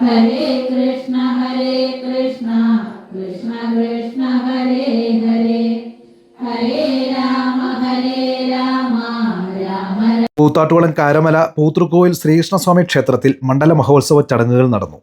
ഹരേ കൃഷ്ണ ഹരേ കൃഷ്ണ കൃഷ്ണ കൃഷ്ണ ഹരേ ഹരേ ഹരേ രാമ ഹരേ രാമ രാമ കൂത്താട്ടുകുളം കാരമല പൂത്തൃക്കോവിൽ ശ്രീകൃഷ്ണസ്വാമി ക്ഷേത്രത്തിൽ മണ്ഡല മഹോത്സവ ചടങ്ങുകൾ നടന്നു.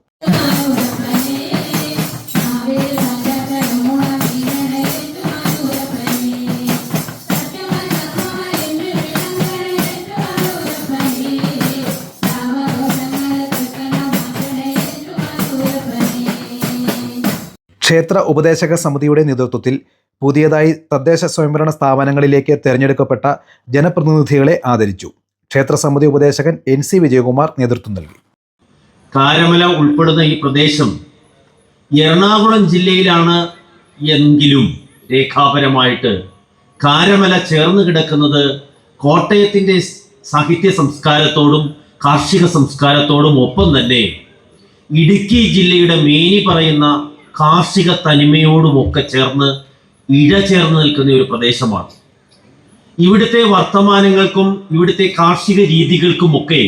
ക്ഷേത്ര ഉപദേശക സമിതിയുടെ നേതൃത്വത്തിൽ പുതിയതായി തദ്ദേശ സ്വയംഭരണ സ്ഥാപനങ്ങളിലേക്ക് തിരഞ്ഞെടുക്കപ്പെട്ട ജനപ്രതിനിധികളെ ആദരിച്ചു. ക്ഷേത്ര സമിതി ഉപദേശകൻ എൻ സി വിജയകുമാർ നേതൃത്വം നൽകി. കാരമല ഉൾപ്പെടുന്ന ഈ പ്രദേശം എറണാകുളം ജില്ലയിലാണ് എങ്കിലും രേഖാപരമായിട്ട് കാരമല ചേർന്ന് കിടക്കുന്നത് കോട്ടയത്തിന്റെ സാഹിത്യ സംസ്കാരത്തോടും കാർഷിക സംസ്കാരത്തോടും ഒപ്പം തന്നെ ഇടുക്കി ജില്ലയുടെ മേനി പറയുന്ന കാർഷിക തനിമയോടുമൊക്കെ ചേർന്ന് ഇഴ ചേർന്ന് നിൽക്കുന്ന ഒരു പ്രദേശമാണ്. ഇവിടുത്തെ വർത്തമാനങ്ങൾക്കും ഇവിടുത്തെ കാർഷിക രീതികൾക്കുമൊക്കെ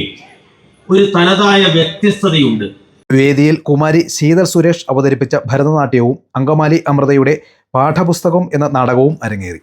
ഒരു തനതായ വ്യത്യസ്തതയുണ്ട്. വേദിയിൽ കുമാരി ശീതൾ സുരേഷ് അവതരിപ്പിച്ച ഭരതനാട്യവും അങ്കമാലി അമൃതയുടെ പാഠപുസ്തകം എന്ന നാടകവും അരങ്ങേറി.